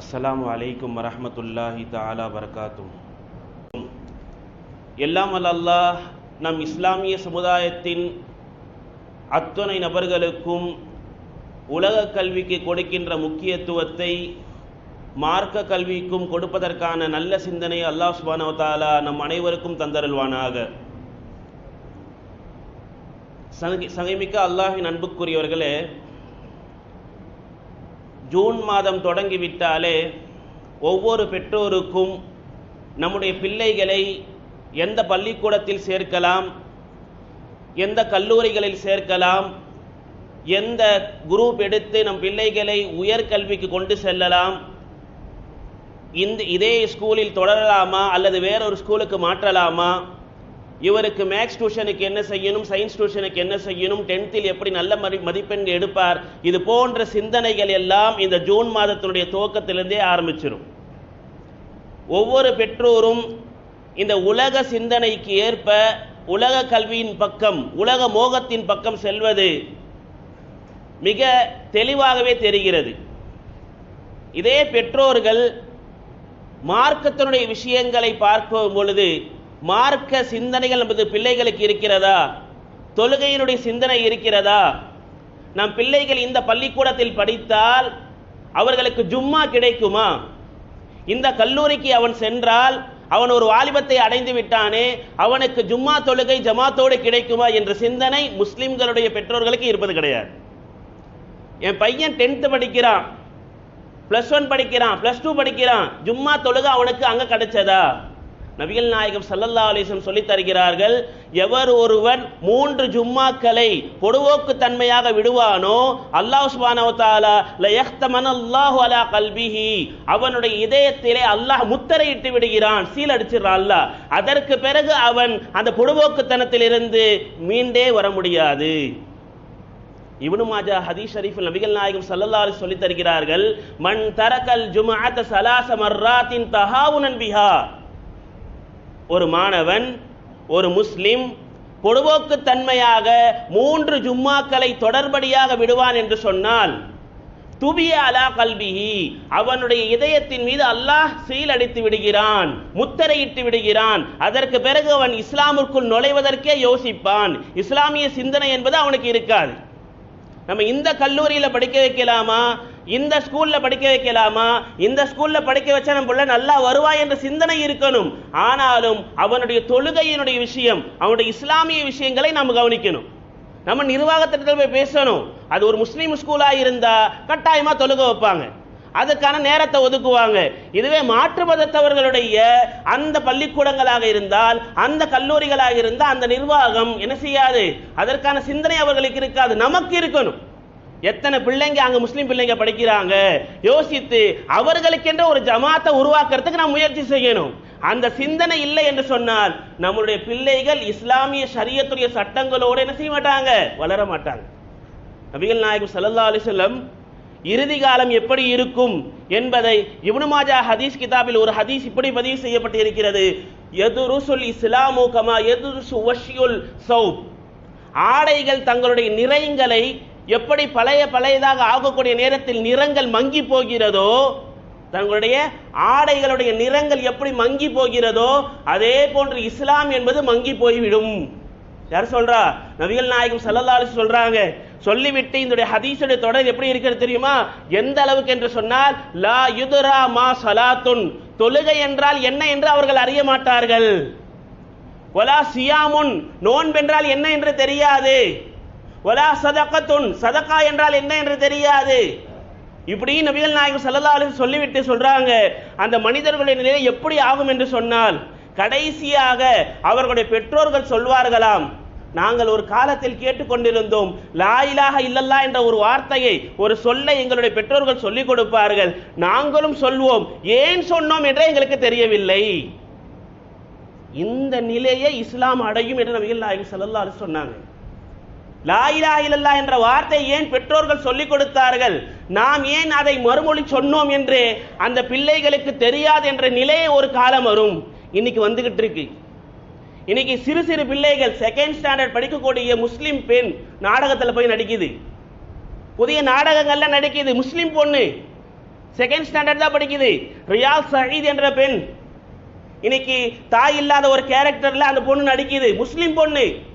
அஸ்லாம் அலைக்கும் வரமத்துல்லாஹி தாலா வரகாத்தும் எல்லாம் வல்ல அல்லாஹ் நம் இஸ்லாமிய சமுதாயத்தின் அத்துணை நபர்களுக்கும் உலக கல்விக்கு கொடுக்கின்ற முக்கியத்துவத்தை மார்க்க கல்விக்கும் கொடுப்பதற்கான நல்ல சிந்தனை அல்லாஹ் சுபானவ தாலா நம் அனைவருக்கும் தந்தருள்வானாக. சகி சகைமிக்க அல்லாஹின் அன்புக்குரியவர்களே ஜூன் மாதம் தொடங்கிவிட்டாலே ஒவ்வொரு பெற்றோருக்கும் நம்முடைய பிள்ளைகளை எந்த பள்ளிக்கூடத்தில் சேர்க்கலாம் எந்த கல்லூரிகளில் சேர்க்கலாம் எந்த குரூப் எடுத்து நம் பிள்ளைகளை உயர்கல்விக்கு கொண்டு செல்லலாம் இந்த இதே ஸ்கூலில் தொடரலாமா அல்லது வேறொரு ஸ்கூலுக்கு மாற்றலாமா? இவருக்கு மேக்ஸ் டியூஷனுக்கு என்ன செய்யணும் சயின்ஸ் டியூஷனுக்கு என்ன செய்யணும் டென்த்தில் எப்படி நல்ல மதி மதிப்பெண் எடுப்பார் இது போன்ற சிந்தனைகள் எல்லாம் இந்த ஜூன் மாதத்தினுடைய துவக்கத்திலிருந்தே ஆரம்பிச்சிடும் ஒவ்வொரு பெற்றோரும் இந்த உலக சிந்தனைக்கு ஏற்ப உலக கல்வியின் பக்கம் உலக மோகத்தின் பக்கம் செல்வது மிக தெளிவாகவே தெரிகிறது. இதே பெற்றோர்கள் மார்க்கத்தினுடைய விஷயங்களை பார்க்கும் பொழுது மார்க்க சிந்தனைகள் நமது பிள்ளைகளுக்கு இருக்கிறதா? தொழுகையினுடைய சிந்தனை இருக்கிறதா? நம் பிள்ளைகள் இந்த பள்ளிக்கூடத்தில் படித்தால் அவர்களுக்கு ஜும்மா கிடைக்குமா? இந்த கல்லூரிக்கு அவன் சென்றால் அவன் ஒரு வாலிபத்தை அடைந்து விட்டானே அவனுக்கு ஜும்மா தொழுகை ஜமாத்தோடு கிடைக்குமா என்ற சிந்தனை முஸ்லிம்களுடைய பெற்றோர்களுக்கு இருப்பது கிடையாது. என் பையன் டென்த்து படிக்கிறான் ப்ளஸ் ஒன் படிக்கிறான் ப்ளஸ் டூ படிக்கிறான் ஜும்மா தொழுகை அவனுக்கு அங்கே கிடைச்சதா? நபிகள் நாயகம் சல்லல்லா அலிசம் சொல்லித் தருகிறார்கள் எவர் ஒருவன் மூன்று ஜும்மாக்களை பொடுவோக்கு தன்மையாக விடுவானோ அல்லாஹ் சுபானவத்தாலா அலா கல்பிஹி அவனுடைய இதயத்திலே அல்லாஹ் முத்திரையிட்டு விடுகிறான் சீல் அடிச்சிடறான் அல்லாஹ். அதற்கு பிறகு அவன் அந்த பொடுவோக்குத்தனத்திலிருந்து மீண்டே வர முடியாது. இவனு மாஜா ஹதீஸ் ஷரீஃபில் நபிகள் நாயகம் ஸல்லல்லாஹு சொல்லி சொல்லித் தருகிறார்கள் மன் தரக்கல் ஜும்அத சலாச மர்ராத்தின் தஹாவுனன் பிஹா. ஒரு மாணவன் ஒரு முஸ்லிம் பொடுபோக்கு தன்மையாக மூன்று ஜும்மாக்களை தொடர்படியாக விடுவான் என்று சொன்னால் துபிய அலா கல்விஹி அவனுடைய இதயத்தின் மீது அல்லாஹ் சீல் அடித்து விடுகிறான் முத்தரையிட்டு விடுகிறான். அதற்கு பிறகு அவன் இஸ்லாமிற்குள் நுழைவதற்கே யோசிப்பான். இஸ்லாமிய சிந்தனை என்பது அவனுக்கு இருக்காது. நம்ம இந்த கல்லூரியில் படிக்க வைக்கலாமா? இந்த ஸ்கூல்ல படிக்க வைக்கலாமா? இந்த ஸ்கூல்ல படிக்க வச்சா நம்ம பிள்ளை நல்லா வருவா என்ற சிந்தனை இருக்கணும். ஆனாலும் அவனுடைய தொழுகையினுடைய விஷயம் அவனுடைய இஸ்லாமிய விஷயங்களை நாம் கவனிக்கணும். நம்ம நிர்வாகத்திட்டத்தில் போய் பேசணும். அது ஒரு முஸ்லீம் ஸ்கூலாக இருந்தால் கட்டாயமாக தொழுக வைப்பாங்க. அதுக்கான நேரத்தை ஒதுக்குவாங்க. இதுவே மாற்று மதத்தவர்களுடைய அந்த பள்ளிக்கூடங்களாக இருந்தால் அந்த கல்லூரிகளாக இருந்தால் அந்த நிர்வாகம் என்ன செய்யாது? அதற்கான சிந்தனை அவர்களுக்கு இருக்காது. நமக்கு இருக்கணும். எத்தனை பிள்ளைங்க அங்க முஸ்லீம் பிள்ளைங்க படிக்கிறாங்க? யோசித்து அவர்களுக்கென்ற ஒரு ஜமாத்தை உருவாக்குறதுக்கு நாம் முயற்சி செய்யணும். அந்த சிந்தனை இல்லை என்று சொன்னால் நம்மளுடைய பிள்ளைகள் இஸ்லாமிய சரியத்துடைய சட்டங்களோடு என்ன செய்ய மாட்டாங்க? வளர மாட்டாங்க. நபிகள் நாயகம் சல்லா அலிசல்லம் இறுதி காலம் எப்படி இருக்கும் என்பதை இப்னு மாஜா ஹதீஸ் கிதாபில் ஒரு ஹதீஸ் இப்படி பதிவு செய்யப்பட்டு இருக்கிறது எதுருசுல் இஸ்லாமு கமா எதுருசு வஷியுல் சௌப். ஆடைகள் தங்களுடைய நிறைங்களை எப்படி பழைய பழையதாக ஆகக்கூடிய நேரத்தில் நிறங்கள் மங்கி போகிறதோ தங்களுடைய ஆடைகளுடைய நிறங்கள் எப்படி மங்கி போகிறதோ அதே போன்று இஸ்லாம் என்பது மங்கி போய்விடும். யார் சொல்றா? நபிகள் நாயகம் ஸல்லல்லாஹு சொல்றாங்க. சொல்லிவிட்டு இந்த ஹதீஸுடைய தொடர் எப்படி இருக்கிறது தெரியுமா? எந்த அளவுக்கு என்று சொன்னால் லா யுதுரா மா சலாத்துன் தொழுகை என்றால் என்ன என்று அவர்கள் அறிய மாட்டார்கள். ஒலா சியாமுன். நோன்பென்றால் என்ன என்று தெரியாது. ஒலா சதகத்துன். சதகா என்றால் என்ன என்று தெரியாது. இப்படி நபிகள் நாயகம் ஸல்லல்லாஹு சொல்லிவிட்டு சொல்றாங்க அந்த மனிதர்களுடைய நிலை எப்படி ஆகும் என்று சொன்னால் கடைசியாக அவர்களுடைய பெற்றோர்கள் சொல்வார்களாம் நாங்கள் ஒரு காலத்தில் கேட்டுக்கொண்டிருந்தோம் லாயிலாக இல்லல்லா என்ற ஒரு வார்த்தையை ஒரு சொல்லை எங்களுடைய பெற்றோர்கள் சொல்லிக் கொடுப்பார்கள். நாங்களும் சொல்வோம் ஏன் சொன்னோம் என்றே எங்களுக்கு தெரியவில்லை. இந்த நிலையை இஸ்லாம் அடையும் என்று நபிகள் நாயகம் ஸல்லல்லாஹு சொன்னாங்க. லாயிலா இல்லல்லா என்ற வார்த்தை ஏன் பெற்றோர்கள் சொல்லிக் கொடுத்தார்கள்? நாம் ஏன் அதை மறுமொழி சொன்னோம் என்று அந்த பிள்ளைகளுக்கு தெரியாது என்ற நிலையே ஒரு காலம் வரும். இன்னைக்கு வந்துகிட்டு இருக்கு. இன்னைக்கு சிறு சிறு பிள்ளைகள் செகண்ட் ஸ்டாண்டர்ட் படிக்கக்கூடிய முஸ்லிம் பெண் நாடகத்தில் போய் நடிக்குது. புதிய நாடகங்கள்லாம் நடிக்குது. முஸ்லிம் பொண்ணு செகண்ட் ஸ்டாண்டர்ட் தான் படிக்குது. ரியால் சயீத் என்ற பெண். இன்னைக்கு தாய் இல்லாத ஒரு கேரக்டர்ல அந்த பொண்ணு நடிக்குது. முஸ்லிம் பொண்ணு.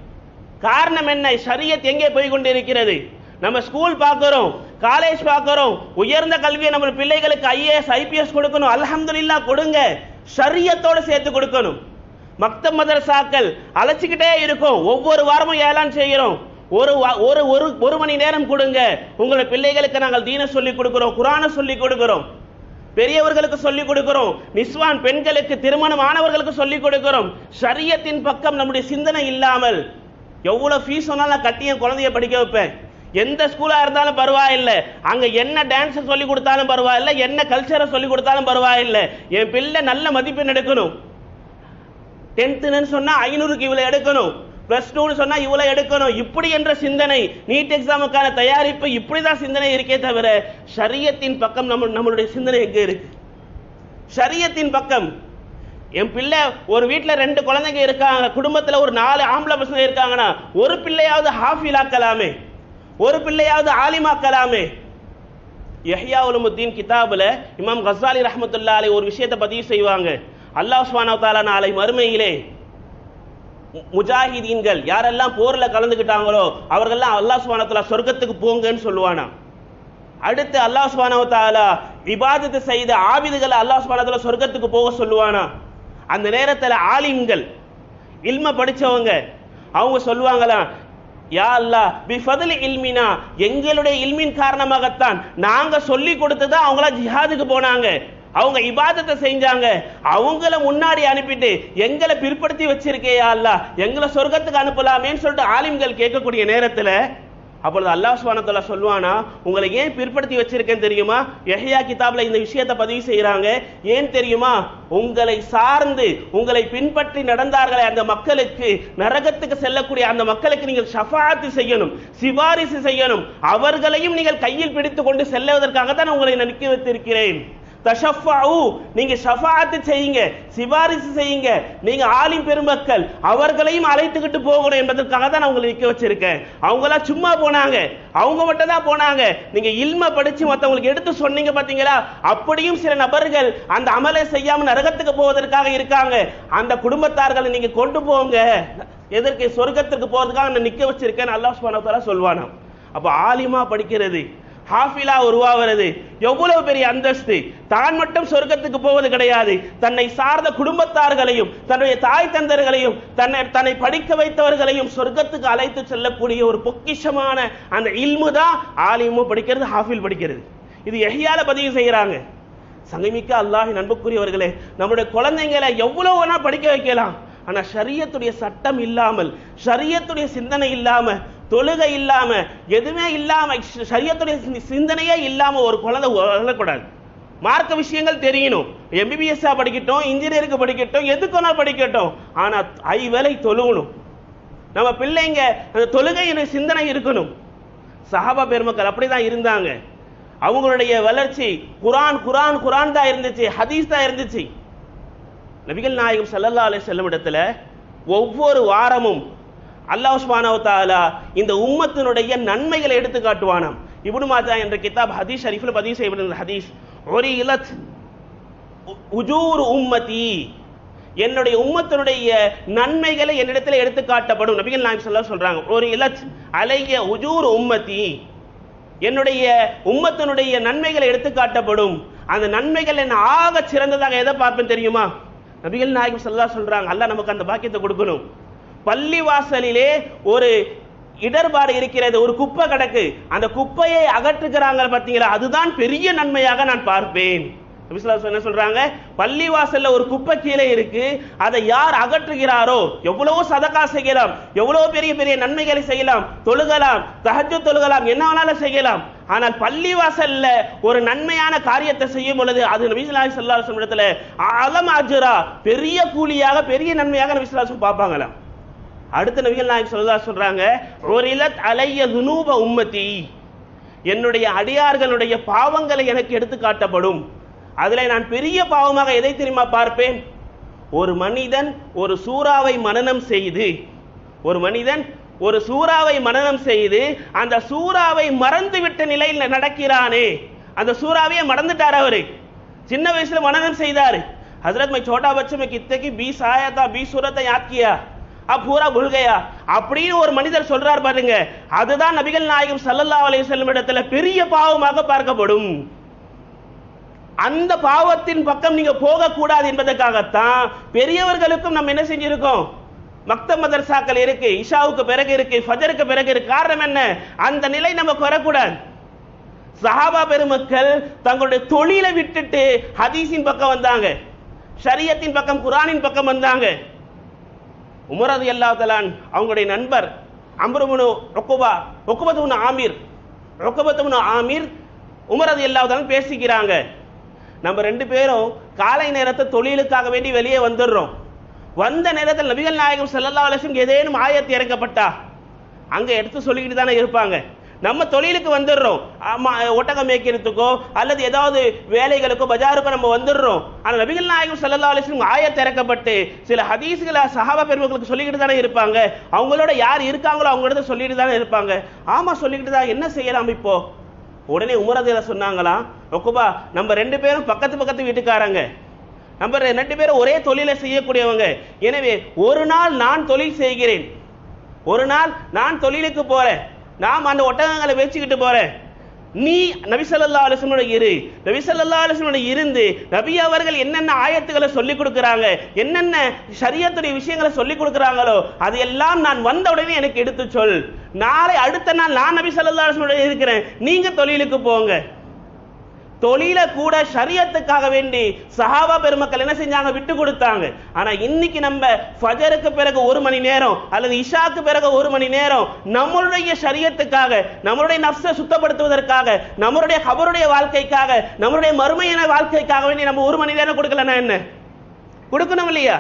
காரணம் என்ன? ஷரியத் எங்கே போய் கொண்டிருக்கிறது நம்ம ஸ்கூல் பார்க்குறோம் காலேஜ் பார்க்குறோம் உயர்ந்த கல்வியை நம்ம பிள்ளைகளுக்கு ஐஏஎஸ் ஐபிஎஸ் கொடுக்கணும். அலமதுல்லா கொடுங்க. சரியத்தோடு சேர்த்து கொடுக்கணும். மக்த மதரசாக்கள் அழைச்சிக்கிட்டே இருக்கும். ஒவ்வொரு வாரமும் ஏலான் செய்கிறோம். ஒரு வா- ஒரு ஒரு ஒரு மணி நேரம் கொடுங்க. உங்களை பிள்ளைகளுக்கு நாங்கள் தீன சொல்லி கொடுக்குறோம் குரானை சொல்லி கொடுக்குறோம். பெரியவர்களுக்கு சொல்லிக் கொடுக்கிறோம். நிஸ்வான் பெண்களுக்கு திருமணம் ஆனவர்களுக்கு சொல்லிக் கொடுக்கிறோம். சரியத்தின் பக்கம் நம்முடைய சிந்தனை இல்லாமல் எவ்வளவு ஃபீஸ் சொன்னாலும் நான் கட்டி என் குழந்தைய படிக்க வைப்பேன். எந்த ஸ்கூலா இருந்தாலும் பரவாயில்லை. அங்க என்ன டான்ஸ் சொல்லி கொடுத்தாலும் பரவாயில்லை என்ன கல்ச்சரை சொல்லி கொடுத்தாலும் பரவாயில்லை. என் பிள்ளை நல்ல மதிப்பெண் எடுக்கணும். டென்த்துன்னு சொன்னா ஐநூறுக்கு இவ்வளவு எடுக்கணும். பிளஸ் டூன்னு சொன்னா இவ்வளவு எடுக்கணும். இப்படி என்ற சிந்தனை நீட் எக்ஸாமுக்கான தயாரிப்பு இப்படிதான் சிந்தனை இருக்கே தவிர சரியத்தின் பக்கம் நம்ம நம்மளுடைய சிந்தனை எங்க இருக்கு? சரியத்தின் பக்கம். என் பிள்ளை ஒரு வீட்டில் ரெண்டு குழந்தைங்க இருக்காங்க குடும்பத்தில் ஒரு நாலு ஆம்பளை பசங்க இருக்காங்கன்னா ஒரு பிள்ளையாவது ஹாஃபிலாக்கலாமே ஒரு பிள்ளையாவது ஆலிமாக்கலாமே யஹ்யா உலமுத்தீன் கிதாபில் இமாம் கசாலி ரஹமத்துல்லா அலி ஒரு விஷயத்தை பதிவு செய்வாங்க. அல்லாஹ் சுப்ஹானஹு நாளை மறுமையிலே முஜாஹிதீன்கள் யாரெல்லாம் போர்ல கலந்துக்கிட்டாங்களோ அவர்கள்லாம் அல்லாஹ் சுப்ஹானஹு சொர்க்கத்துக்கு போங்கன்னு சொல்லுவானா? அடுத்து அல்லாஹ் சுப்ஹானஹு தஆலா இபாதத்து செய்த ஆபிதுகளை அல்லாஹ் சுப்ஹானஹு சொர்க்கத்துக்கு போக சொல்லுவானா? அந்த நேரத்துல ஆலிம்கள் இல்ம படிச்சவங்க அவங்க சொல்லுவாங்களாம் யா அல்லாஹ் பிஃபதலி இல்மினா எங்களுடைய இல்மின் காரணமாகத்தான் நாங்க சொல்லி கொடுத்ததா அவங்களா ஜிஹாதுக்கு போனாங்க. அவங்க இபாதத்தை செஞ்சாங்க. அவங்கள முன்னாடி அனுப்பிட்டு எங்களை பிற்படுத்தி வச்சிருக்கேயா அல்லா எங்களை சொர்க்கத்துக்கு அனுப்பலாமேன்னு சொல்லிட்டு ஆலிம்கள் கேட்கக்கூடிய நேரத்துல அப்பொழுது அல்லாஹ் சுப்ஹானஹு சொல்லுவானா உங்களை ஏன் பிற்படுத்தி வச்சிருக்கேன் தெரியுமா? யஹ்யா கிதாப்ல இந்த விஷயத்தை பதிவு செய்யறாங்க ஏன் தெரியுமா? உங்களை சார்ந்து உங்களை பின்பற்றி நடந்தார்களே அந்த மக்களுக்கு நரகத்துக்கு செல்லக்கூடிய அந்த மக்களுக்கு நீங்கள் ஷஃபாத்து செய்யணும் சிபாரிசு செய்யணும். அவர்களையும் நீங்கள் கையில் பிடித்து கொண்டு செல்லுவதற்காக தான் உங்களை நான் நிற்க வைத்திருக்கிறேன். தஷஃபாஉ நீங்க ஷஃபாத்து செய்யுங்க சிபாரிசு செய்யுங்க. நீங்க ஆலிம் பெருமக்கள் அவர்களையும் அழைத்துக்கிட்டு போகணும் என்பதற்காக தான் நான் உங்களை நிற்க வச்சிருக்கேன். அவங்களாம் சும்மா போனாங்க. அவங்க மட்டும் தான் போனாங்க. நீங்க இல்ம படிச்சு மற்றவங்களுக்கு எடுத்து சொன்னீங்க பாத்தீங்களா? அப்படியும் சில நபர்கள் அந்த அமலை செய்யாம நரகத்துக்கு போவதற்காக இருக்காங்க. அந்த குடும்பத்தார்களை நீங்க கொண்டு போங்க. எதற்கு? சொர்க்கத்திற்கு போறதுக்காக நான் நிக்க வச்சிருக்கேன் அல்லாஹ் சுப்ஹானஹு சொல்வானா அப்ப ஆலிமா படிக்கிறது. ஹாஃபிலா உருவாகிறது. எவ்வளவு பெரிய அந்தஸ்து. தான் மட்டும் சொர்க்கத்துக்கு போவது கிடையாது. தன்னை சார்ந்த குடும்பத்தார்களையும் தன்னுடைய தாய் தந்தர்களையும் தன்னை தன்னை படிக்க வைத்தவர்களையும் சொர்க்கத்துக்கு அழைத்து செல்லக்கூடிய ஒரு பொக்கிஷமான அந்த இல்மு தான் ஆலிமும் படிக்கிறது ஹாஃபில் படிக்கிறது. இது எஹியால பதிவு செய்யறாங்க சங்கமிக்க அல்லாஹின் நண்புக்குரியவர்களே நம்முடைய குழந்தைங்களை எவ்வளவு வேணா படிக்க வைக்கலாம். ஆனா ஷரியத்துடைய சட்டம் இல்லாமல் ஷரியத்துடைய சிந்தனை இல்லாம தொழுகை இல்லாம எதுவுமே இல்லாம சரியத்துடைய சிந்தனையே இல்லாம ஒரு குழந்தை வளரக்கூடாது. மார்க்க விஷயங்கள் தெரியணும். எம்பிபிஎஸ் படிக்கட்டும் இன்ஜினியருக்கு படிக்கட்டும் எதுக்கு படிக்கட்டும். ஆனா ஐவேளை தொழுகணும். நம்ம பிள்ளைங்க அந்த தொழுகையினுடைய சிந்தனை இருக்கணும். சஹாபா பெருமக்கள் அப்படிதான் இருந்தாங்க. அவங்களுடைய வளர்ச்சி குரான் குரான் குரான் தான் இருந்துச்சு ஹதீஸ் தான் இருந்துச்சு. நபிகள் நாயகம் சல்லல்லா அலைஹி செல்லும் இடத்துல ஒவ்வொரு வாரமும் அல்லாஹ் சுப்ஹானஹு வ இந்த உம்மத்தினுடைய நன்மைகளை எடுத்து காட்டுவானாம். இபுனு மாஜா என்ற கிதாப் ஹதீஸ் ஷரீஃபில் பதிவு செய்யப்பட்டிருந்த ஹதீஸ் ஒரு இலத் உஜூர் உம்மதி என்னுடைய உம்மத்தினுடைய நன்மைகளை என்னிடத்தில் எடுத்து காட்டப்படும். நபிகள் நாயம் சொல்ல சொல்றாங்க ஒரு இலத் அலைய உஜூர் உம்மதி என்னுடைய உம்மத்தினுடைய நன்மைகளை எடுத்து காட்டப்படும். அந்த நன்மைகள் என்ன ஆக சிறந்ததாக எதை பார்ப்பேன் தெரியுமா? நபிகள் நாயகம் சொல்லா சொல்றாங்க அல்லாஹ் நமக்கு அந்த பாக்கியத்தை கொடுக்கணும். பள்ளி வாசலிலே ஒரு இடர்பாடு இருக்கிறது ஒரு குப்பை கிடக்கு. அந்த குப்பையை அகற்றுகிறாங்க பார்த்தீங்களா? அதுதான் பெரிய நன்மையாக நான் பார்ப்பேன். என்ன சொல்றாங்க? பள்ளி வாசல்ல ஒரு குப்பை கீழே இருக்கு. அதை யார் அகற்றுகிறாரோ எவ்வளவோ சதகா செய்யலாம் எவ்வளவோ பெரிய பெரிய நன்மைகளை செய்யலாம் தொழுகலாம் தகஜ தொழுகலாம் என்ன வேணாலும் செய்யலாம். ஆனால் பள்ளி வாசல்ல ஒரு நன்மையான காரியத்தை செய்யும் பொழுது அது நபி ஸல்லல்லாஹு இடத்துல அலம் அஜுரா பெரிய கூலியாக பெரிய நன்மையாக நபி பார்ப்பாங்களாம். அடுத்த நபிகள் நாயகம் சொல்லதா சொல்றாங்க ஒரு இலத் அலைய துனூப உம்மதி என்னுடைய அடியார்களுடைய பாவங்களை எனக்கு எடுத்து காட்டப்படும். அதில் நான் பெரிய பாவமாக எதை தெரியுமா பார்ப்பேன்? ஒரு மனிதன் ஒரு சூறாவை மனநம் செய்து ஒரு மனிதன் ஒரு சூறாவை மனநம் செய்து அந்த சூறாவை மறந்துவிட்ட நிலையில் நடக்கிறானே. அந்த சூறாவையே மறந்துட்டார் அவரு. சின்ன வயசுல மனநம் செய்தார். ஹசரத் மை சோட்டா பச்சமை மை கித்தகி பி சாயாத்தா பி சூரத்தை யாக்கியா அப் பூரா அப்படின்னு ஒரு மனிதர் சொல்றார் பாருங்க. அதுதான் நபிகள் நாயகம் சல்லல்லா அலைய செல்லும் இடத்துல பெரிய பாவமாக பார்க்கப்படும். அந்த பாவத்தின் பக்கம் நீங்க போகக்கூடாது என்பதற்காகத்தான் பெரியவர்களுக்கும் நம்ம என்ன செஞ்சிருக்கோம்? மக்த மதர்சாக்கள் இருக்கு இஷாவுக்கு பிறகு இருக்கு ஃபஜருக்கு பிறகு இருக்கு. காரணம் என்ன? அந்த நிலை நம்ம குறக்கூடாது. சஹாபா பெருமக்கள் தங்களுடைய தொழிலை விட்டுட்டு ஹதீஸின் பக்கம் வந்தாங்க. ஷரியத்தின் பக்கம் குரானின் பக்கம் வந்தாங்க. உமரது அல்லா தலான் அவங்களுடைய நண்பர் அம்ருமுனு ரொக்குபா ரொக்குபத்துமுனு ஆமீர் ரொக்குபத்துமுனு ஆமீர் உமரது அல்லா தலான் பேசிக்கிறாங்க. நம்ம ரெண்டு பேரும் காலை நேரத்தை தொழிலுக்காக வேண்டி வெளியே வந்துடுறோம். வந்த நேரத்தில் நபிகள் நாயகம் செல்லல்லா அலைஹி ஏதேனும் ஆயத்து இறக்கப்பட்டா அங்கே எடுத்து சொல்லிக்கிட்டு தானே இருப்பாங்க. நம்ம தொழிலுக்கு வந்துடுறோம். ஒட்டகம் மேய்க்கிறதுக்கோ அல்லது ஏதாவது வேலைகளுக்கோ பஜாருக்கோ நம்ம வந்துடுறோம். ஆனால் நபிகள் நாயகம் ஸல்லல்லாஹு அலைஹி ஆய திறக்கப்பட்டு சில ஹதீஸ்களை சஹாபா பெருமக்களுக்கு சொல்லிக்கிட்டு தானே இருப்பாங்க. அவங்களோட யார் இருக்காங்களோ அவங்க இடத்துல சொல்லிட்டு தானே இருப்பாங்க. ஆமா சொல்லிக்கிட்டு தான் என்ன செய்யலாம் இப்போ? உடனே உமரதில சொன்னாங்களாம் ஒக்குபா நம்ம ரெண்டு பேரும் பக்கத்து பக்கத்து வீட்டுக்காரங்க. நம்ம ரெண்டு பேரும் ஒரே தொழிலை செய்யக்கூடியவங்க. எனவே ஒரு நாள் நான் தொழில் செய்கிறேன். ஒரு நாள் நான் தொழிலுக்கு போறேன். நாம் அந்த ஒட்டகங்களை வச்சுக்கிட்டு போறேன். நீ நபிசல்லா ஸல்லல்லாஹு இரு. நபிசல்லா ஸல்லல்லாஹு இருந்து நபி அவர்கள் என்னென்ன ஆயத்துக்களை சொல்லி கொடுக்குறாங்க என்னென்ன சரியத்துடைய விஷயங்களை சொல்லி கொடுக்குறாங்களோ அது எல்லாம் நான் வந்த உடனே எனக்கு எடுத்து சொல். நாளை அடுத்த நாள் நான் நபி சல்லா அலைஹி இருக்கிறேன். நீங்க தொழிலுக்கு போங்க. தொழில கூட ஷரியத்துக்காக வேண்டி சஹாபா பெருமக்கள் என்ன செஞ்சாங்க? விட்டு கொடுத்தாங்க. ஆனா இன்னைக்கு நம்ம ஃபஜருக்கு பிறகு ஒரு மணி நேரம் அல்லது இஷாக்கு பிறகு ஒரு மணி நேரம் நம்மளுடைய ஷரியத்துக்காக நம்மளுடைய நப்சை சுத்தப்படுத்துவதற்காக நம்மளுடைய ஹபருடைய வாழ்க்கைக்காக நம்மளுடைய மறுமையான வாழ்க்கைக்காக வேண்டி நம்ம ஒரு மணி நேரம் கொடுக்கலன்னா என்ன? கொடுக்கணும் இல்லையா?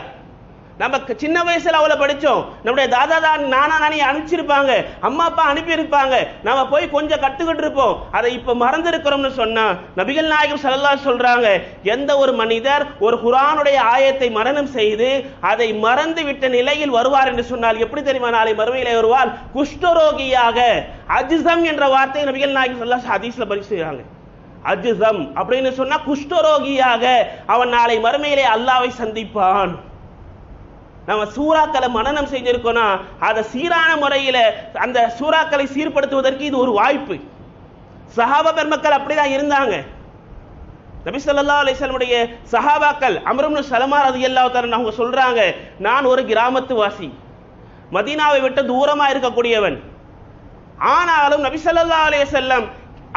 நம்ம சின்ன வயசுல அவளை படிச்சோம். நம்முடைய தாதா தான் நானா நானி அனுப்பிச்சிருப்பாங்க. அம்மா அப்பா அனுப்பியிருப்பாங்க. நம்ம போய் கொஞ்சம் கத்துக்கிட்டு இருப்போம். அதை இப்ப மறந்திருக்கிறோம்னு சொன்னா நபிகள் நாயகம் ஸல்லல்லாஹு சொல்றாங்க எந்த ஒரு மனிதர் ஒரு குரானுடைய ஆயத்தை மரணம் செய்து அதை மறந்து விட்ட நிலையில் வருவார் என்று சொன்னால் எப்படி தெரியுமா? நாளை மறுமையிலே வருவார். குஷ்டரோகியாக அஜிசம் என்ற வார்த்தையை நபிகள் நாயகம் சல்லா அதிசல பதிவு அஜிசம் அப்படின்னு சொன்னா குஷ்டரோகியாக அவன் நாளை மறுமையிலே அல்லாவை சந்திப்பான். நம்ம சூறாக்களை மனனம் செஞ்சிருக்கோம்னா அதை சீரான முறையில அந்த சூறாக்களை சீர்படுத்துவதற்கு இது ஒரு வாய்ப்பு. சஹாபா பெருமக்கள் அப்படிதான் இருந்தாங்க. நபி சொல்லா அலிஸ்லமுடைய சஹாபாக்கள் அம்ருப்னு சலமார் அது தஆலா அவங்க சொல்றாங்க நான் ஒரு கிராமத்து வாசி. மதீனாவை விட்டு தூரமா இருக்கக்கூடியவன். ஆனாலும் நபி சொல்லா அலைஹி செல்லம்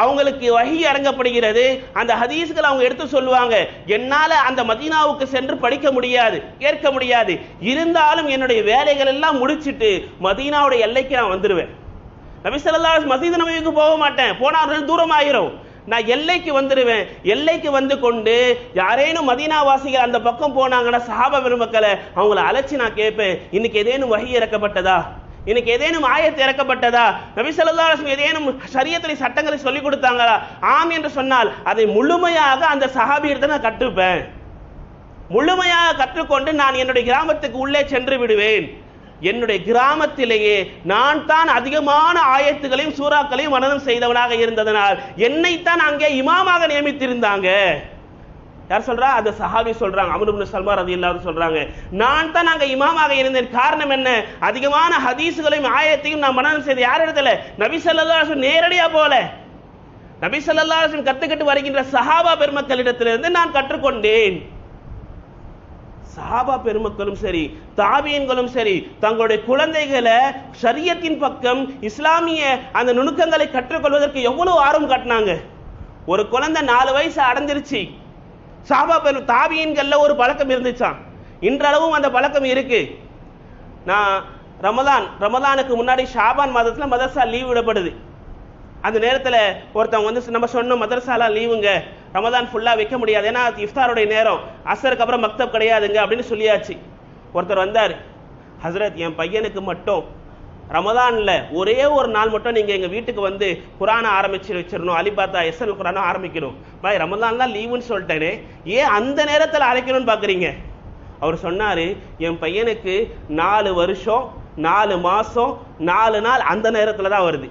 அவங்களுக்கு வகி இறங்கப்படுகிறது அந்த ஹதீஸ்களை அவங்க எடுத்து சொல்லுவாங்க. என்னால அந்த மதீனாவுக்கு சென்று படிக்க முடியாது ஏற்க முடியாது. இருந்தாலும் என்னுடைய வேலைகள் எல்லாம் முடிச்சிட்டு மதீனாவுடைய எல்லைக்கு நான் வந்துடுவேன் நபிசல்லா ஸல்லல்லாஹு மசீது நபிக்கு போக மாட்டேன். போனா தூரம் ஆயிரும் நான் எல்லைக்கு வந்துடுவேன் எல்லைக்கு வந்து கொண்டு யாரேனும் மதீனா வாசிகள் அந்த பக்கம் போனாங்கன்னா சஹாபா பெருமக்களை அவங்கள அழைச்சி நான் கேட்பேன். இன்னைக்கு ஏதேனும் வகி இறக்கப்பட்டதா? இன்னைக்கு ஏதேனும் ஆயத்து இறக்கப்பட்டதா? நபி ஏதேனும் ஷரியத்திலே சட்டங்களை சொல்லிக் கொடுத்தாங்களா? ஆம் என்று சொன்னால் அதை முழுமையாக அந்த சஹாபியிடத்தை நான் கற்றுப்பேன். முழுமையாக கற்றுக்கொண்டு நான் என்னுடைய கிராமத்துக்கு உள்ளே சென்று விடுவேன். என்னுடைய கிராமத்திலேயே நான் தான் அதிகமான ஆயத்துகளையும் சூறாக்களையும் மனதம் செய்தவனாக இருந்ததனால் என்னைத்தான் அங்கே இமாமாக நியமித்திருந்தாங்க. யார் சொல்றா? அந்த சஹாபி சொல்றாங்க. அமருபுன் இப்னு அது எல்லாரும் சொல்றாங்க. நான் தான் நாங்க இமாமாக இருந்தேன். காரணம் என்ன? அதிகமான ஹதீஸுகளையும் ஆயத்தையும் நான் மனனம் செய்த யார் இடத்துல நபி ஸல்லல்லாஹு அலைஹி நேரடியா போல. நபி ஸல்லல்லாஹு கத்துக்கிட்டு வருகின்ற சஹாபா பெருமக்களிடத்திலிருந்து நான் கற்றுக்கொண்டேன். சஹாபா பெருமக்களும் சரி தாபியன்களும் சரி தங்களுடைய குழந்தைகளை சரியத்தின் பக்கம் இஸ்லாமிய அந்த நுணுக்கங்களை கற்றுக்கொள்வதற்கு எவ்வளவு ஆர்வம் காட்டினாங்க? ஒரு குழந்தை நாலு வயசு அடைஞ்சிருச்சு. சாபா பெரு தாபியன்கள்ல ஒரு பழக்கம் இருந்துச்சான் இன்றளவும் அந்த பழக்கம் இருக்கு. நான் ரமதான் ரமதானுக்கு முன்னாடி ஷாபான் மாதத்தில் மதரசா லீவ் விடப்படுது. அந்த நேரத்தில் ஒருத்தவங்க வந்து நம்ம சொன்னோம் மதரசாலாம் லீவுங்க ரமதான் ஃபுல்லாக வைக்க முடியாது. ஏன்னா இஃப்தாருடைய நேரம். அசருக்கு அப்புறம் மக்தப் கிடையாதுங்க அப்படின்னு சொல்லியாச்சு. ஒருத்தர் வந்தார் ஹஸ்ரத் என் பையனுக்கு மட்டும் ரமதான்ல ஒரே ஒரு நாள் மட்டும் நீங்க எங்க வீட்டுக்கு வந்து குரானை ஆரம்பிச்சு வச்சிடணும் அலிபாத்தா எஸ்எல் குரானை ஆரம்பிக்கணும். பாய் ரமதான் தான் லீவுன்னு சொல்லிட்டேனே. ஏன் அந்த நேரத்துல அழைக்கணும்னு பாக்குறீங்க? அவர் சொன்னாரு என் பையனுக்கு நாலு வருஷம் நாலு மாசம் நாலு நாள் அந்த நேரத்துல தான் வருது.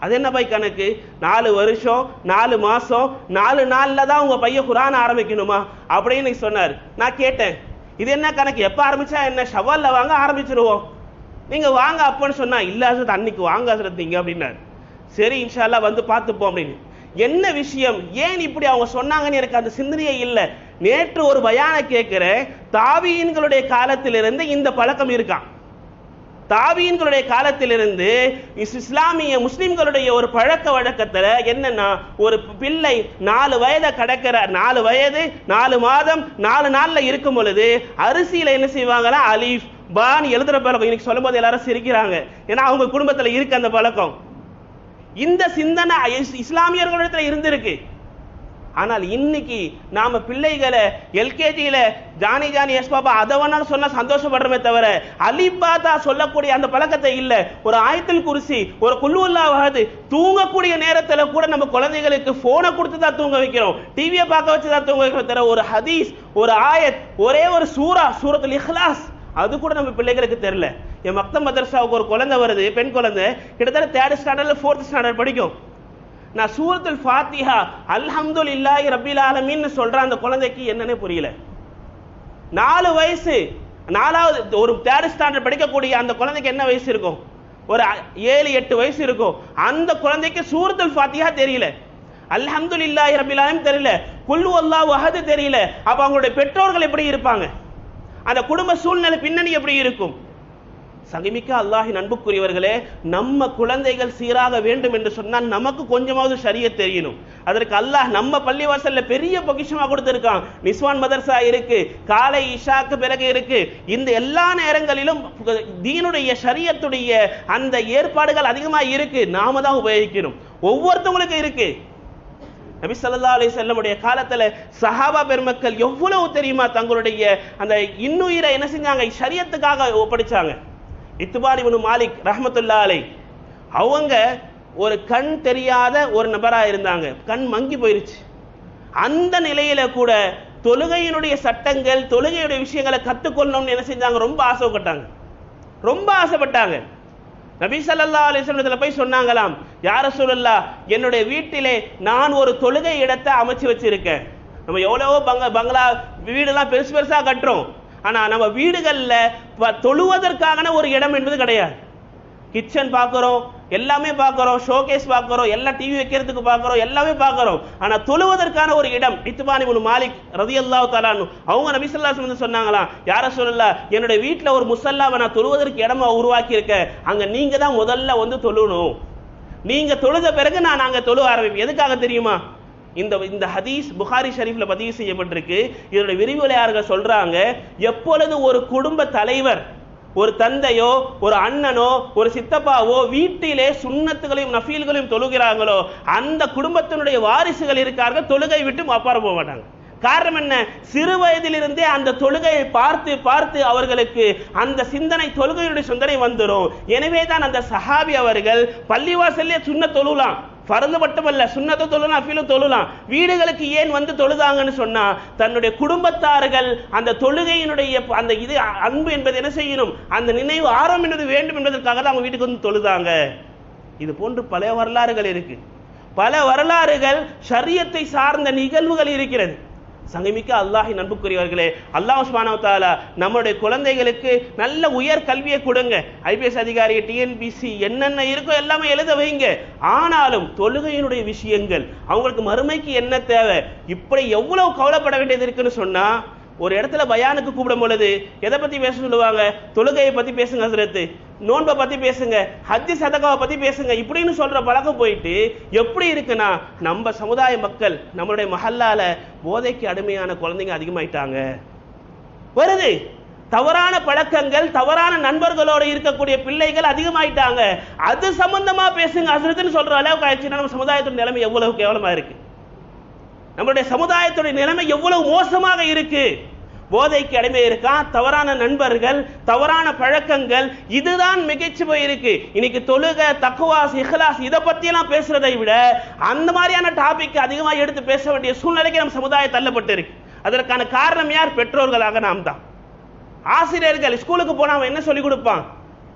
அது என்ன பை கணக்கு? நாலு வருஷம் நாலு மாசம் நாலு நாள்ல தான் உங்க பையன் குரான் ஆரம்பிக்கணுமா? அப்படின்னு சொன்னார். நான் கேட்டேன். இது என்ன கணக்கு? எப்ப ஆரம்பிச்சா என்ன? ஷவல்ல வாங்க ஆரம்பிச்சிருவோம். நீங்க வாங்க அப்பன்னு சொன்னா இல்ல ஹசரத் அன்னைக்கு வாங்க ஹசரத் அப்படின்னாரு. சரி இன்ஷால்லா வந்து பார்த்துப்போம் அப்படின்னு. என்ன விஷயம்? ஏன் இப்படி அவங்க சொன்னாங்கன்னு எனக்கு அந்த சிந்தனையே இல்லை. நேற்று ஒரு பயான கேட்கிறேன். தாவியின்களுடைய காலத்திலிருந்து இந்த பழக்கம் இருக்கான் தாவியின்களுடைய காலத்திலிருந்து இஸ்லாமிய முஸ்லிம்களுடைய ஒரு பழக்க வழக்கத்துல என்னன்னா ஒரு பிள்ளை நாலு வயதை கடக்கிற நாலு வயது நாலு மாதம் நாலு நாள்ல இருக்கும் பொழுது அரிசியில என்ன செய்வாங்கன்னா அலீஃப் பான் எழுதுற பழக்கம். இன்னைக்கு சொல்லும்போது எல்லாரும் சிரிக்கிறாங்க. ஏன்னா அவங்க குடும்பத்துல இருக்கு அந்த பழக்கம். இந்த சிந்தனை இஸ்லாமியர்களிடத்தில் இஸ்லாமியர்களிடத்துல இருந்திருக்கு. ஆனால் இன்னைக்கு நாம பிள்ளைகளை எல்கேஜியில ஜானி ஜானி எஸ் பாபா அதை வேணாலும் சொன்னா சந்தோஷப்படுறமே தவிர அலிபாதா சொல்லக்கூடிய அந்த பழக்கத்தை இல்ல. ஒரு ஆயத்தில் குருசி ஒரு குல்லுல்லாவது தூங்கக்கூடிய நேரத்துல கூட நம்ம குழந்தைகளுக்கு போனை கொடுத்து தான் தூங்க வைக்கிறோம். டிவியை பார்க்க வச்சு தான் தூங்க வைக்கிறோம். தவிர ஒரு ஹதீஸ் ஒரு ஆயத் ஒரே ஒரு சூரா சூரத்தில் இஹ்லாஸ் அது கூட நம்ம பிள்ளைகளுக்கு தெரியல. என் மக்த மதர்சாவுக்கு ஒரு குழந்தை வருது பெண் குழந்தை. கிட்டத்தட்ட தேர்ட் ஸ்டாண்டர்ட்ல ஃபோர்த் ஸ்டாண்டர்ட் படிக்கும். நான் சூரத்துல் ஃபாத்திஹா அல்ஹம்துலில்லாஹி ரபில் ஆலமின்னு சொல்ற அந்த குழந்தைக்கு என்னன்னே புரியல. நாலு வயசு நாலாவது ஒரு தேர்ட் ஸ்டாண்டர்ட் படிக்கக்கூடிய அந்த குழந்தைக்கு என்ன வயசு இருக்கும்? ஒரு ஏழு எட்டு வயசு இருக்கும். அந்த குழந்தைக்கு சூரத்துல் ஃபாத்தியா தெரியல. அல்ஹம்துலில்லாஹி ரபில் ஆலமீன் தெரியல. குல்லு அல்லாஹ் தெரியல. அப்ப அவங்களுடைய பெற்றோர்கள் எப்படி இருப்பாங்க? அந்த குடும்ப சூழ்நிலை பின்னணி எப்படி இருக்கும்? சகிமிக்க அல்லாஹின் அன்புக்குரியவர்களே நம்ம குழந்தைகள் சீராக வேண்டும் என்று சொன்னால் நமக்கு கொஞ்சமாவது சரிய தெரியணும். அதற்கு அல்லாஹ் நம்ம பள்ளிவாசல்ல பெரிய பொக்கிஷமா கொடுத்திருக்கான். நிஸ்வான் மதர்சா இருக்கு காலை இஷாக்கு பிறகு இருக்கு. இந்த எல்லா நேரங்களிலும் தீனுடைய சரியத்துடைய அந்த ஏற்பாடுகள் அதிகமா இருக்கு. நாம தான் உபயோகிக்கணும். ஒவ்வொருத்தவங்களுக்கு இருக்கு. நபி சல்லா அலி செல்லமுடைய காலத்துல சஹாபா பெருமக்கள் எவ்வளவு தெரியுமா தங்களுடைய அந்த இன்னுயிரை என்ன செஞ்சாங்க? ஷரியத்துக்காக ஒப்படைச்சாங்க. இத்துபார் இப்னு மாலிக் ரஹமத்துல்லா அலை அவங்க ஒரு கண் தெரியாத ஒரு நபராக இருந்தாங்க. கண் மங்கி போயிருச்சு. அந்த நிலையில கூட தொழுகையினுடைய சட்டங்கள் தொழுகையுடைய விஷயங்களை கற்றுக்கொள்ளணும்னு என்ன செஞ்சாங்க? ரொம்ப ஆசைப்பட்டாங்க. ரொம்ப ஆசைப்பட்டாங்க. நபி சல்லா அலைஹி போய் சொன்னாங்களாம் யார சொல்லல்லா என்னுடைய வீட்டிலே நான் ஒரு தொழுகை இடத்தை அமைச்சு வச்சிருக்கேன். நம்ம எவ்வளவோ பங்க பங்களா வீடெல்லாம் பெருசு பெருசாக கட்டுறோம். ஆனா நம்ம வீடுகளில் தொழுவதற்கான ஒரு இடம் என்பது கிடையாது. கிச்சன் பார்க்குறோம் எல்லாமே பார்க்குறோம் ஷோகேஸ் பார்க்குறோம் எல்லாம் டிவி வைக்கிறதுக்கு பார்க்குறோம் எல்லாமே பார்க்குறோம். ஆனால் தொழுவதற்கான ஒரு இடம் இத்துபானி முனு மாலிக் ரதியல்லாஹு தஆலானு அவங்க நபிசல்லா வந்து சொன்னாங்களாம் யார சொல்லல என்னுடைய வீட்டில் ஒரு முசல்லாவை நான் தொழுவதற்கு இடமா உருவாக்கி இருக்கேன் நீங்கள் தான் முதல்ல வந்து தொழுணும். நீங்கள் தொழுத பிறகு நான் அங்கே தொழுவ ஆரம்பிப்பேன். எதுக்காக தெரியுமா? இந்த இந்த ஹதீஸ் புகாரி ஷரீஃப்ல பதிவு செய்யப்பட்டிருக்கு. இதோட விரிவுரையாளர்கள் சொல்கிறாங்க எப்பொழுது ஒரு குடும்ப தலைவர் ஒரு தந்தையோ ஒரு அண்ணனோ ஒரு சித்தப்பாவோ வீட்டிலே சுண்ணத்துகளையும் நஃபீல்களையும் தொழுகிறாங்களோ அந்த குடும்பத்தினுடைய வாரிசுகள் இருக்கார்கள் தொழுகை விட்டு அப்பாற போக மாட்டாங்க. காரணம் என்ன? சிறு வயதிலிருந்தே அந்த தொழுகையை பார்த்து பார்த்து அவர்களுக்கு அந்த சிந்தனை தொழுகையுடைய சிந்தனை வந்துடும் எனவே தான் அந்த சஹாபி அவர்கள் பள்ளிவாசல்லே சுண்ண தொழுலாம். பறந்து மட்டுமல்ல சுண்ணத்தை தொழலாம் அஃபீலும் தொழலாம். வீடுகளுக்கு ஏன் வந்து தொழுதாங்கன்னு சொன்னா தன்னுடைய குடும்பத்தார்கள் அந்த தொழுகையினுடைய அந்த இது அன்பு என்பது என்ன செய்யணும்? அந்த நினைவு ஆரம்பம் என்பது வேண்டும் என்பதற்காக தான் அவங்க வீட்டுக்கு வந்து தொழுதாங்க. இது போன்று பல வரலாறுகள் இருக்கு. பல வரலாறுகள் சரியத்தை சார்ந்த நிகழ்வுகள் இருக்கிறது. சங்கமிக்க அல்லாஹி நண்புக்குரியவர்களே அல்லாஹ் சுப்ஹானஹு நம்முடைய குழந்தைகளுக்கு நல்ல உயர் கல்வியை கொடுங்க. ஐபிஎஸ் அதிகாரி டிஎன்பிசி என்னென்ன இருக்கோ எல்லாமே எழுத வைங்க. ஆனாலும் தொழுகையினுடைய விஷயங்கள் அவங்களுக்கு மறுமைக்கு என்ன தேவை? இப்படி எவ்வளவு கவலைப்பட வேண்டியது இருக்குன்னு சொன்னா ஒரு இடத்துல பயானுக்கு கூப்பிடும் பொழுது எதை பத்தி பேச சொல்லுவாங்க? தொழுகையை பத்தி பேசுங்க ஹசரத்து. நோன்பை பத்தி பேசுங்க ஹஜ்ஜி சதகாவை பத்தி பேசுங்க இப்படின்னு சொல்ற பழக்கம் போயிட்டு எப்படி இருக்குன்னா நம்ம சமுதாய மக்கள் நம்மளுடைய மஹல்லால போதைக்கு அடிமையான குழந்தைங்க அதிகமாயிட்டாங்க. வருது. தவறான பழக்கங்கள் தவறான நண்பர்களோட இருக்கக்கூடிய பிள்ளைகள் அதிகமாயிட்டாங்க. அது சம்பந்தமா பேசுங்க அசுரத்துன்னு சொல்ற அளவுக்கு ஆயிடுச்சுன்னா நம்ம சமுதாயத்தின் நிலைமை எவ்வளவு கேவலமா இருக்கு? நம்மளுடைய சமுதாயத்துடைய நிலைமை எவ்வளவு மோசமாக இருக்கு? போதைக்கு அடிமை இருக்கான் தவறான நண்பர்கள் தவறான பழக்கங்கள் இதுதான் மிகைச்சு போயிருக்கு இன்னைக்கு தொழுக தக்குவாஸ் இஹ்லாஸ் இதை பத்தியெல்லாம் பேசுறதை விட அந்த மாதிரியான டாபிக் அதிகமாக எடுத்து பேச வேண்டிய சூழ்நிலைக்கு நம்ம சமுதாயம் தள்ளப்பட்டு இருக்கு அதற்கான காரணம் யார்? பெற்றோர்களாக நாம் தான் ஆசிரியர்கள் ஸ்கூலுக்கு போனா அவன் என்ன சொல்லி கொடுப்பான்?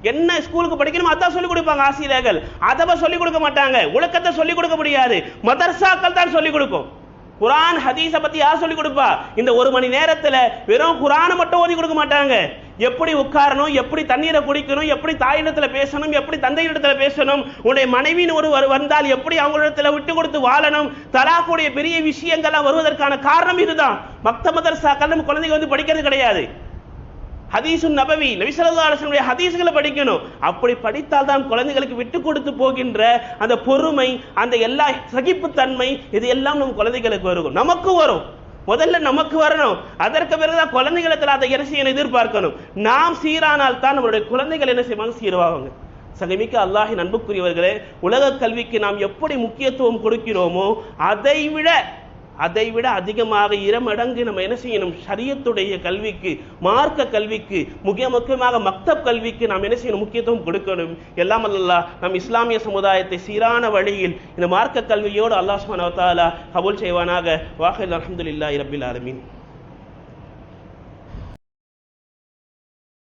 என்ன ஸ்கூலுக்கு படிக்கணுமோ அதான் சொல்லிக் கொடுப்பாங்க ஆசிரியர்கள். அதவ சொல்லிக் கொடுக்க மாட்டாங்க. ஒழுக்கத்தை சொல்லிக் கொடுக்க முடியாது. மதர்சாக்கள் தான் சொல்லிக் கொடுக்கும். குரான் ஹதீஸை பத்தி யார் சொல்லிக் கொடுப்பா? இந்த ஒரு மணி நேரத்துல வெறும் குரானை மட்டும் ஓதி கொடுக்க மாட்டாங்க. எப்படி உட்காரணும் எப்படி தண்ணீரை குடிக்கணும் எப்படி தாயிடத்துல பேசணும் எப்படி தந்தையிடத்துல பேசணும் உன்னுடைய மனைவின்னு ஒரு வந்தால் எப்படி அவங்களிடத்துல விட்டு கொடுத்து வாழணும் தலாக்குடைய பெரிய விஷயங்கள்லாம் வருவதற்கான காரணம் இதுதான். மக்த மதர்சாக்கள் கல்லும் குழந்தைங்க வந்து படிக்கிறது கிடையாது. ஹதீசு நபவி நபிசல்லாசனுடைய ஹதீசுகளை படிக்கணும். அப்படி படித்தால் தான் குழந்தைகளுக்கு விட்டு கொடுத்து போகின்ற அந்த பொறுமை அந்த எல்லா சகிப்புத்தன்மை இது எல்லாம் நம் குழந்தைகளுக்கு வரும். நமக்கு வரும். முதல்ல நமக்கு வரணும். அதற்கு பிறகுதான் குழந்தைகளுக்கு அதை இரசியனை எதிர்பார்க்கணும். நாம் சீரானால் தான் நம்மளுடைய குழந்தைகள் என்ன செய்வாங்க? சீருவாங்க சங்கமிக்க அல்லாஹின் அன்புக்குரியவர்களே உலக கல்விக்கு நாம் எப்படி முக்கியத்துவம் கொடுக்கிறோமோ அதை விட அதை விட அதிகமாக இரமடங்கு நம்ம என்ன செய்யணும்? சரியத்துடைய கல்விக்கு மார்க்க கல்விக்கு முக்கிய முக்கியமாக மக்தப் கல்விக்கு நாம் என்ன செய்யணும்? முக்கியத்துவம் கொடுக்கணும். எல்லாம் அல்லா நம் இஸ்லாமிய சமுதாயத்தை சீரான வழியில் இந்த மார்க்க கல்வியோடு அல்லாஹ் சுப்ஹானஹு கபூல் செய்வானாக. வாஹில் அலமதுல்லா இரபில் ஆலமின்.